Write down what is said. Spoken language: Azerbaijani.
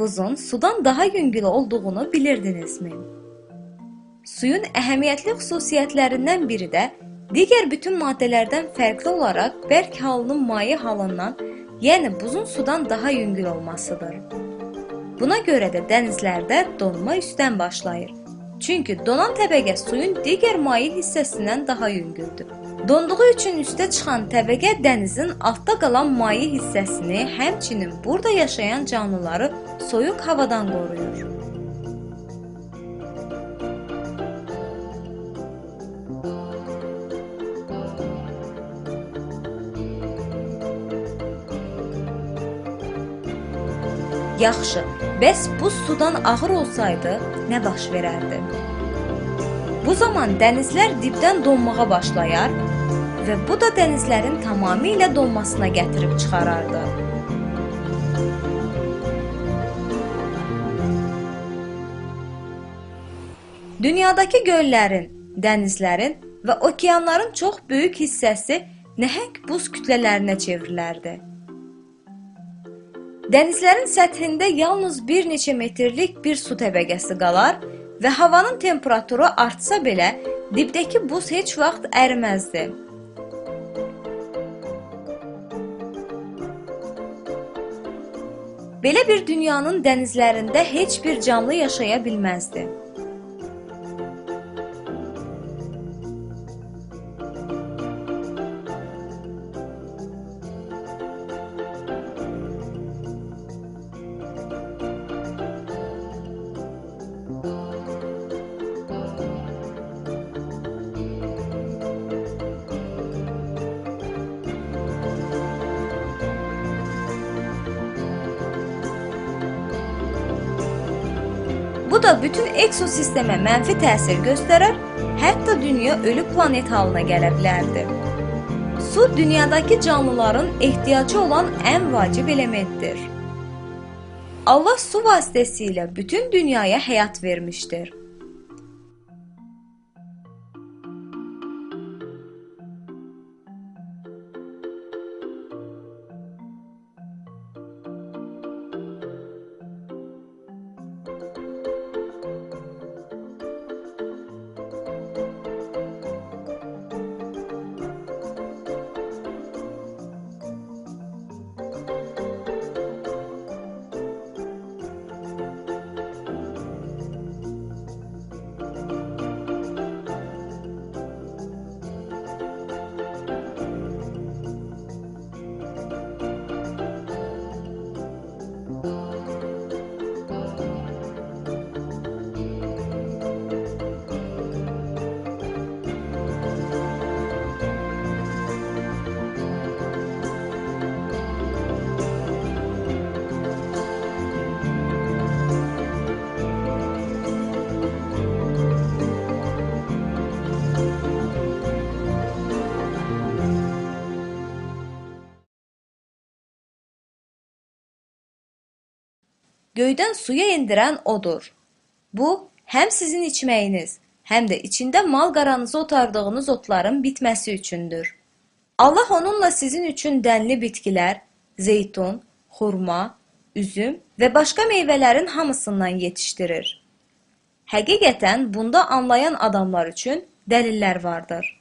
buzun sudan daha yüngül olduğunu bilirdinizmi? Suyun əhəmiyyətli xüsusiyyətlərindən biri də digər bütün maddələrdən fərqli olaraq bərk halının maye halından, yəni buzun sudan daha yüngül olmasıdır. Buna görə də dənizlərdə donma üstdən başlayır. Çünki donan təbəqə suyun digər maye hissəsindən daha yüngüldür. Donduğu üçün üstə çıxan təbəqə dənizin altda qalan maye hissəsini, həmçinin burada yaşayan canlıları soyuq havadan qoruyur. Yaxşı, bəs bu sudan ağır olsaydı nə baş verərdi? Bu zaman dənizlər dibdən donmağa başlayar və bu da dənizlərin tamamilə donmasına gətirib çıxarardı. Dünyadakı göllərin, dənizlərin və okeanların çox böyük hissəsi nəhəng buz kütlələrinə çevrilərdi. Dənizlərin səthində yalnız bir neçə metrlik bir su təbəqəsi qalar və havanın temperaturu artsa belə dibdəki buz heç vaxt əriməzdi. Belə bir dünyanın dənizlərində heç bir canlı yaşaya bilməzdi. Da bütün ekosistemə mənfi təsir göstərər, hətta dünya ölü planet halına gələ bilərdi. Su dünyadakı canlıların ehtiyacı olan ən vacib elementdir. Allah su vasitəsilə bütün dünyaya həyat vermişdir. Göydən suya endirən odur. Bu, həm sizin içməyiniz, həm də içində mal-qaranızı otardığınız otların bitməsi üçündür. Allah onunla sizin üçün dənli bitkilər, zeytun, xurma, üzüm və başqa meyvələrin hamısından yetişdirir. Həqiqətən bunda anlayan adamlar üçün dəlillər vardır.